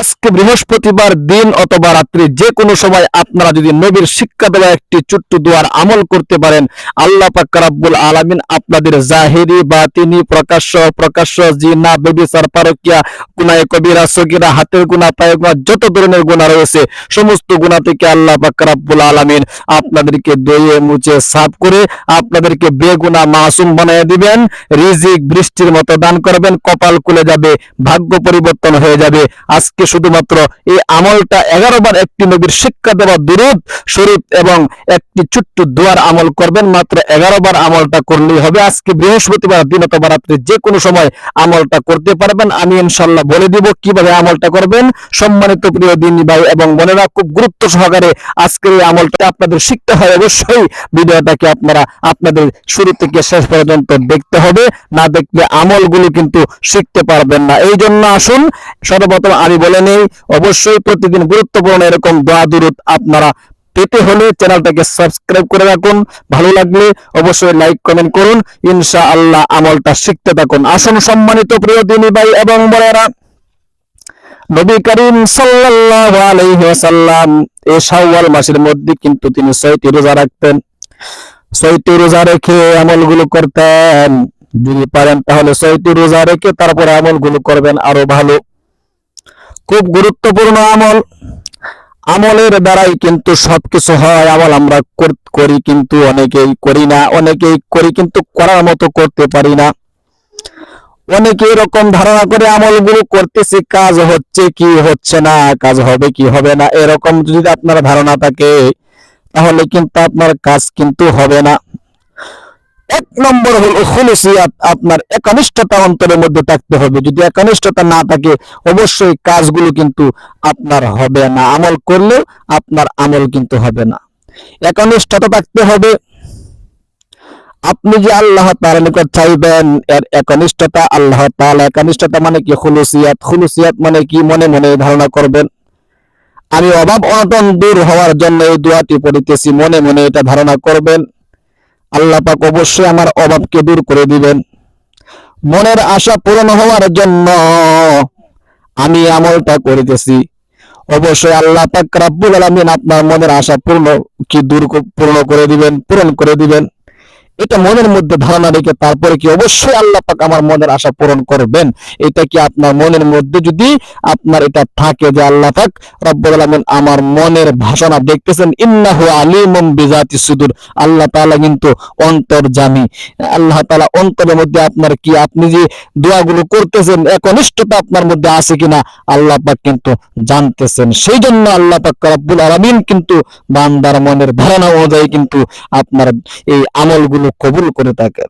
আজকে বৃহস্পতিবার দিন অথবা রাত্রি যে কোনো সময় আপনারা যদি নবীর শিক্ষা দেওয়া একটি ছোট্ট দোয়ার আমল করতে পারেন, আল্লাহ পাক রাব্বুল আলামিন আপনাদের জাহিরি বা তিনি প্রকাশ্য প্রকাশ্য জিনা, বেবিচার, পারকিয়া, গুনায় কবিরা, সগিরা, হাতের গুনাহ, পায়ের গুনাহ, যত ধরনের গুনাহ রয়েছে, সমস্ত গুনাহ থেকে আল্লাহ পাক রাব্বুল আলামিন আপনাদেরকে দইয়ে মুছে, সাফ করে আপনাদেরকে বেগুনা মাসুম বানিয়ে দিবেন। রিজিক বৃষ্টির মতো দান করবেন, কপাল খুলে যাবে, ভাগ্য পরিবর্তন হয়ে যাবে। আজকে শুধুমাত্র এই আমলটা এগারো বার একটি নবীর শিক্ষা দেওয়া দুরুদ শরীফ এবং একটি ছোট্ট দোয়ার আমল করবেন, মাত্র এগারো বার আমলটা করলেই হবে। আজকে বৃহস্পতিবার, দিন অথবা রাত্রে যে কোনো সময় আমলটা করতে পারবেন। আমি ইনশাল্লাহ বলে দিব কীভাবে আমলটা করবেন। সম্মানিত প্রিয় দিন ভাই এবং বোনেরা, খুব গুরুত্ব সহকারে আজকের এই আমলটা আপনাদের শিখতে হয়। অবশ্যই ভিডিওটাকে আপনারা আপনাদের শুরু থেকে শেষ পর্যন্ত দেখতে হবে। না দেখলে আমলগুলো কিন্তু শিখতে পারবেন না। এই জন্য আসুন, সর্বপ্রথম আমি বলে নেই, অবশ্যই প্রতিদিন গুরুত্বপূর্ণ এরকম দোয়া দুরুদ আপনারা পেতে হলে চ্যানেলটাকে সাবস্ক্রাইব করে রাখুন। ভালো লাগলে অবশ্যই লাইক কমেন্ট করুন। ইনশা আল্লাহ আমলটা শিখতে থাকুন। আসুন সম্মানিত প্রিয় দিনী ভাই এবং বোনেরা। নবী করিম সাল্লাল্লাহু আলাইহি ওয়াসাল্লাম এই শাওয়াল মাসের মধ্যে কিন্তু তিনি ছয়টি রোজা রাখতেন। ছয়টি রোজা রেখে আমলগুলো করতেন। যদি পারেন তাহলে ছয়টি রোজা রেখে তারপরে আমলগুলো করবেন আরও ভালো। খুব গুরুত্বপূর্ণ আমল। আমলের দ্বারাই কিন্তু সবকিছু হয়। আমল আমরা করি কিন্তু অনেকেই করি না, অনেকেই করি কিন্তু করার মতো করতে পারি না। অনেকে এরকম ধারণা করে আমলগুলো করতেছি, কাজ হচ্ছে কি হচ্ছে না, কাজ হবে কি হবে না, এরকম যদি আপনার ধারণা থাকে, তাহলে কিন্তু আপনার কাজ কিন্তু হবে না। এক নম্বর হলো খুলুসিয়াত আপনার একনিষ্ঠতা অন্তরের মধ্যে থাকতে হবে। যদি একনিষ্ঠতা না থাকে, অবশ্যই কাজগুলো কিন্তু আপনার হবে না। আমল করলেও আপনার আমল কিন্তু হবে না। একনিষ্ঠতা থাকতে হবে। আপনি যে আল্লাহ তাআলার নিকট চাইবেন, এর একনিষ্ঠতা আল্লাহ তাআলা। একনিষ্ঠতা মানে কি? খুলুসিয়াত খুলুসিয়াত মানে কি? মনে মনে ধারণা করবেন। আমি অভাব অনটন দূর হওয়ার জন্য এই দোয়াটি পড়িতেছি। মনে মনে এটা ধারণা করবেন। আল্লাহ পাক অবশ্যই আমার অভাবকে দূর করে দিবেন। মনের আশা পূরণ হওয়ার জন্য আমি আমলটা করিতেছি। অবশ্যই আল্লাহ পাক রাব্বুল আলামিন আপনার মনের আশা পূর্ণ কি দূর পূর্ণ করে দিবেন, পূরণ করে দিবেন। এটা মনের মধ্যে ধারণা রেখে তারপরে কি অবশ্যই আল্লাহ পাক আমার মনের আশা পূরণ করবেন। এটা কি আপনার মনের মধ্যে যদি আপনার এটা থাকে যে আল্লাহ পাক রব্বুল আলামিন আমার মনের ভাষণা দেখতেছেন, ইন্নাহু আলিমুম বিজাতি সুদূর। আল্লাহ তাআলা কিন্তু অন্তর্জামী আল্লাহ তাআলা অন্তরের মধ্যে আপনার কি আপনি যে দোয়াগুলো করতেছেন, একনিষ্ঠতা আপনার মধ্যে আছে কিনা, আল্লাহ পাক কিন্তু জানতেছেন। সেই জন্য আল্লাহ পাক রব্বুল আলামিন কিন্তু বান্দার মনের ধারণা অনুযায়ী কিন্তু আপনার এই আমলগুলো কবুল করে থাকেন।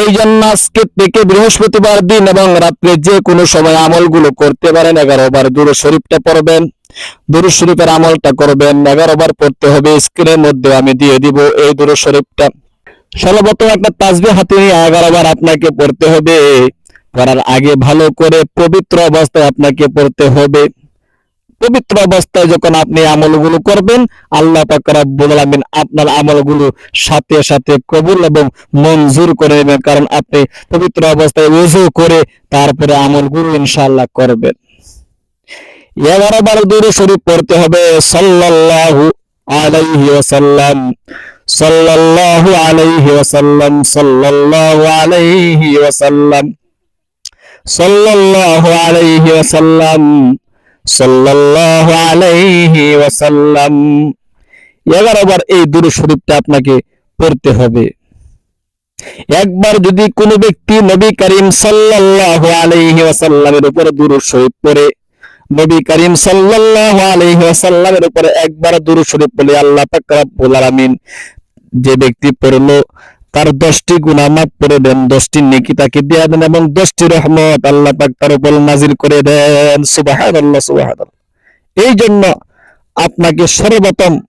এই জন্য আজকে থেকে বৃহস্পতিবার দিন এবং রাত্রে যে কোনো সময় আমলগুলো করতে পারেন, এগারো বার দূর শরীফটা পড়বেন। দূর শরীফের আমলটা করবেন, এগারো বার পড়তে হবে, স্ক্রিনের মধ্যে আমি দিয়ে দিব এই দূর শরীফটা। সর্বপ্রথম একটা তাসবি হাতে নিয়ে এগারো বার আপনাকে পড়তে হবে। পড়ার আগে ভালো করে পবিত্র অবস্থায় আপনাকে পড়তে হবে। পবিত্র অবস্থায় যখন আপনি আমলগুলো করবেন, আল্লাহ পাক রব্বুল আলামিন আপনার আমলগুলো সাথে সাথে কবুল এবং মঞ্জুর করে নেবেন। কারণ আপনি পবিত্র অবস্থায় ওযু করে তারপরে আমলগুলো ইনশাআল্লাহ করবেন। এগারো বার দূরে শরীফ পড়তে হবে, সাল্লাল্লাহু আলাইহি ওয়াসাল্লাম, সাল্লাল্লাহু আলাইহি ওয়াসাল্লাম, সাল্লাল্লাহু আলাইহি ওয়াসাল্লাম, সাল্লাল্লাহু আলাইহি ওয়াসাল্লাম। সাল্লাল্লাহু আলাইহি ওয়াসাল্লাম। এগারো বার এই দুরু শরীফটা আপনাকে পড়তে হবে। একবার যদি কোনো ব্যক্তি নবী করিম সাল্লাল্লাহু ওয়াসাল্লামের শরীফ পড়ে, নবী করিম ওয়াসাল্লামের উপরে একবার দুরূদ শরীফ পড়ে আল্লাহ পাক যে ব্যক্তি পড়ল তার দশটি গুনাহ মাফ করে দেন, দশটি নেকি তাকে দিয়ে দেন এবং দশটি রহমত আল্লাহ পাক তার উপর নাজির করে দেন। সুবহানাল্লাহ সুবহানাল্লাহ। এই জন্য আপনাকে সর্বপ্রথম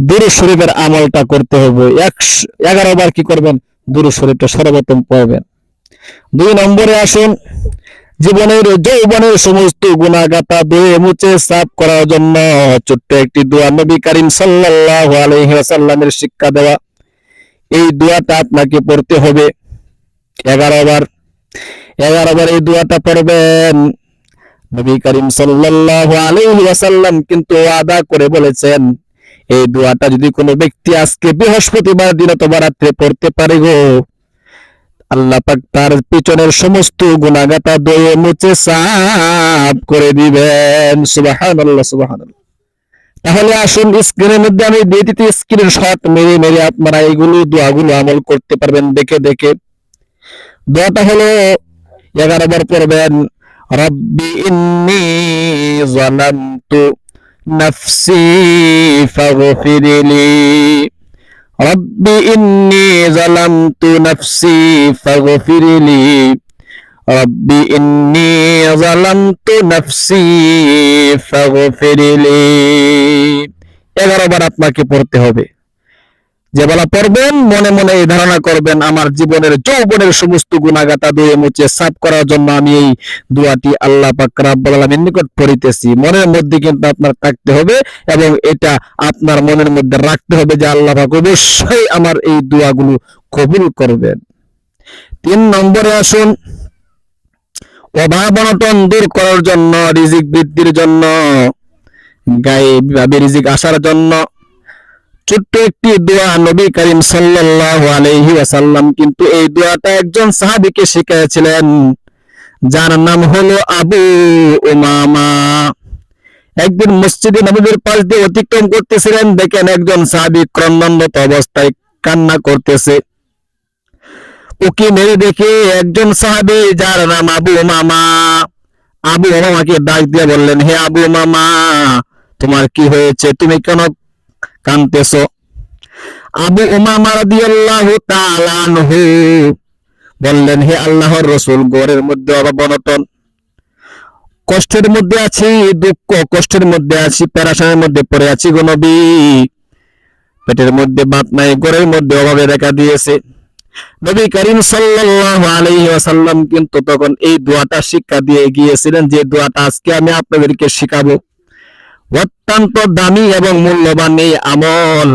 দুরু শরীফের আমলটা করতে হবে। একশ- এগারো বার কি করবেন? দুরু শরীফটা সর্বপ্রথম পড়বেন। দুই নম্বরে আসুন। জীবনের, যৌবনের সমস্ত গুণাগাতা ধুয়ে মুছে সাফ করার জন্য ছোট্ট একটি দোয়া নবী করিম সাল্লাল্লাহু আলাইহি ওয়াসাল্লামের শিক্ষা দেওয়া। এই দোয়াটা আপনাকে পড়তে হবে। এগারো বার এগারো বার এই দোয়াটা পড়বেন। নবী করিম ওয়াসাল্লাম কিন্তু ওয়াদা করে বলেছেন, এই দোয়াটা যদি কোনো ব্যক্তি আজকে বৃহস্পতিবার দিন অথবা রাত্রে পড়তে পারে গো, আল্লাহ পাক তার পিছনের সমস্ত গুণাগাতা দয়ে মুছে সাফ করে দিবেন। সুবহানাল্লাহ সুবহানাল্লাহ। তাহলে আসুন স্ক্রিনের মধ্যে আমি দিয়ে দিতে স্ক্রিন শট মেরে মেরে আপনারা এইগুলো দোয়াগুলো আমল করতে পারবেন, দেখে দেখে। দোয়াটা হলো এগারো বার পড়বেন, রব্বি ইন্নি জালামতু নাফসি ফাগফিরলি রব্বি ইন্নি জালামতু নাফসি ফাগফিরলি রব্বি ইন্নি জালামতু নাফসি ফাগফিরলি এগারো বার আপনাকে পড়তে হবে। যে বলা পড়বেন, মনে মনে এই ধারণা করবেন, আমার জীবনের যৌবনের সমস্ত গুণাগাতা ধুয়ে মুছে সাফ করার জন্য আমি এই দোয়াটি আল্লাহ পাক রাব্বুল আলামিন নিকট পড়িতেছি। মনের মধ্যে কিন্তু আপনার থাকতে হবে এবং এটা আপনার মনের মধ্যে রাখতে হবে যে আল্লাহ পাক অবশ্যই আমার এই দোয়াগুলো কবুল করবেন। তিন নম্বরে আসুন। অভাব অনটন দূর করার জন্য, রিজিক বৃদ্ধির জন্য, গায়ে ভাবে রিজিক আসার জন্য। ছোট্ট একটি দোয়া নবী করিম সাল্লাল্লাহু আলাইহি ওয়াসাল্লাম কিন্তু এই দোয়াটা একজন সাহাবীকে শিখিয়েছিলেন, যার নাম হলো আবু উমামা। একদিন মসজিদে নবীর পাশ দিয়ে অতিক্রম করতেছিলেন, দেখেন একজন সাহাবী ক্রন্দনরত অবস্থায় কান্না করতেছে। ওকে মেরে দেখে একজন সাহাবী, যার নাম আবু মামা আবু মামাকে ডাক দিয়ে বললেন, হে আবু মামা তোমার কি হয়েছে? তুমি কেন কানতেছো আবু উমামা রাদিয়াল্লাহু তাআলা আনহু বললেন, হে আল্লাহর রাসূল, ঘরের মধ্যে অভাব অনটন কষ্টের মধ্যে আছি, দুঃখ কষ্টের মধ্যে আছি প্যারাশানের মধ্যে পড়ে আছি গো পেটের মধ্যে ভাত নাই, ঘরের মধ্যে অভাবে দেখা দিয়েছে। নবী করিম ওয়াসাল্লাম কিন্তু তখন এই দোয়াটা শিক্ষা দিয়ে গিয়েছিলেন যে দোয়াটা আজকে আমি আপনাদেরকে শিখাবো। অত্যন্ত দামি এবং মূল্যবান এই আমল।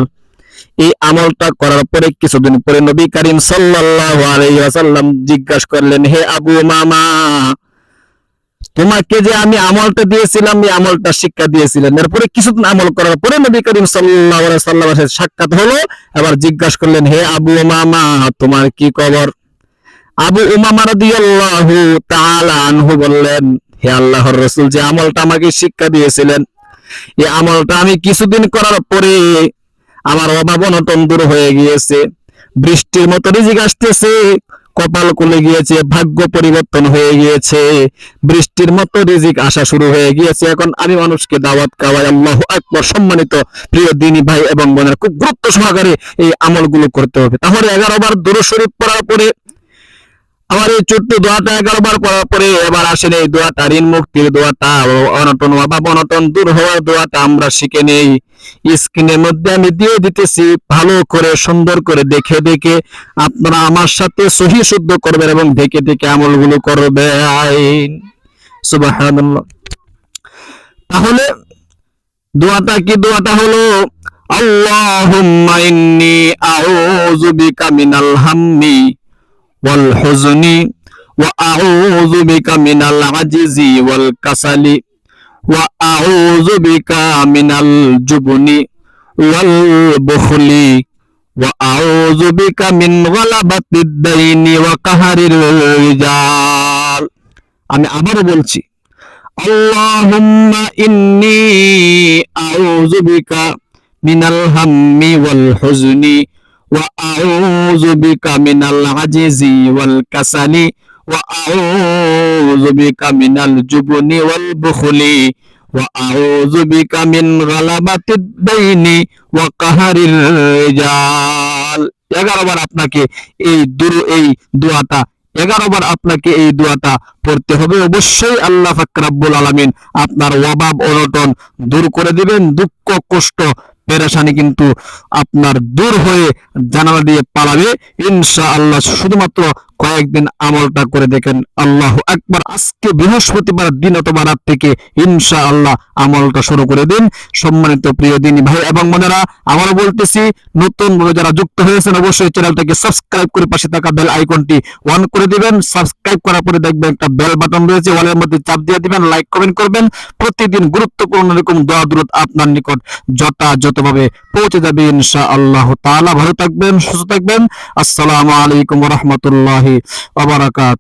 এই আমলটা করার পরে কিছুদিন পরে নবী করিম সাল্লাল্লাহু আলাইহি জিজ্ঞাসা করলেন, হে আবু মামা তোমাকে যে আমি আমলটা দিয়েছিলাম, এই আমলটা শিক্ষা দিয়েছিলেন। এরপরে কিছুদিন আমল করার পরে নবী করিম আলাইহি সাল্লামের সাক্ষাৎ হলো, এবার জিজ্ঞাসা করলেন, হে আবু মামা তোমার কি খবর? আবু উমামা রাদিয়াল্লাহু তাআলা বললেন, হে আল্লাহর রাসূল, যে আমলটা আমাকে শিক্ষা দিয়েছিলেন, এই আমলটা আমি কিছুদিন করার পরে আমার অভাব অনটন দূর হয়ে গিয়েছে। বৃষ্টির মতো রিজিক আসতেছে কপাল খুলে গিয়েছে, ভাগ্য পরিবর্তন হয়ে গিয়েছে, বৃষ্টির মতো রিজিক আসা শুরু হয়ে গিয়েছে। এখন আমি মানুষকে দাওয়াত খাওয়াই, আল্লাহ আকবর, সম্মানিত প্রিয় দিনী ভাই এবং বোনের খুব গুরুত্ব সহকারে এই আমলগুলো করতে হবে। তাহলে এগারো বার দূর শরীফ পড়ার পরে আমার এই ছোট্ট দোয়াটা এগারো বার পড়ার পরে এবার আসেন এই দোয়াটা, ঋণ মুক্তির দোয়াটা, অনটন অভাব অনটন দূর হওয়ার দোয়াটা আমরা শিখে নেই। স্ক্রিনের মধ্যে আমি দিয়ে দিতেছি, ভালো করে, সুন্দর করে দেখে দেখে আপনারা আমার সাথে সহি শুদ্ধ করবেন এবং দেখে দেখে আমলগুলো করবেন। সুবহানাল্লাহ। তাহলে দোয়াটা কি দোয়াটা হলো? আল্লাহুম্মা ইন্নী আউযু বিকা হাম্মি والحزن وأعوذ بك من العجز والكسل وأعوذ بك من الجبن والبخل وأعوذ بك من غلبة الدين وقهر الرجال আমি আবারও বলছি আল্লাহুম্মা ইন্নী আউযু বিকা মিনাল হাম্মি ওয়াল হুজনি وأعوذ بك من العجز والكسل وأعوذ بك من الجبن والبخل وأعوذ بك من غلبة الدين وقهر الرجال এগারো বার আপনাকে এই দূর এই দোয়াটা এগারো বার আপনাকে এই দোয়াটা পড়তে হবে অবশ্যই আল্লাহ ফাকরাবুল আলমিন আপনার অভাব অনটন দূর করে দিবেন দুঃখ কষ্ট পেরেশানি কিন্তু আপনার দূর হয়ে জানালা দিয়ে পালাবে। ইনশা আল্লাহ শুধুমাত্র কয়েকদিন আমলটা করে দেখেন, আল্লাহ একবার আজকে বৃহস্পতিবার দিন অথবা রাত থেকে ইনশা আল্লাহ আমলটা শুরু করে দিন। সম্মানিত প্রিয় দিনী ভাই এবং বোনেরা, আবারও বলতেছি, নতুন ভাবে যারা যুক্ত হয়েছেন, অবশ্যই চ্যানেলটাকে সাবস্ক্রাইব করে পাশে থাকা বেল আইকনটি অন করে দিবেন। সাবস্ক্রাইব করার পরে দেখবেন একটা বেল বাটন রয়েছে ওয়ালের মধ্যে চাপ দিয়ে দিবেন লাইক কমেন্ট করবেন। প্রতিদিন গুরুত্বপূর্ণ এরকম দোয়া দূরত আপনার নিকট যথাযথভাবে পৌঁছে যাবে ইনশা আল্লাহ তাআলা। ভালো থাকবেন, সুস্থ থাকবেন। আসসালামু আলাইকুম ওয়া রাহমাতুল্লাহি ওয়া বারাকাতুহু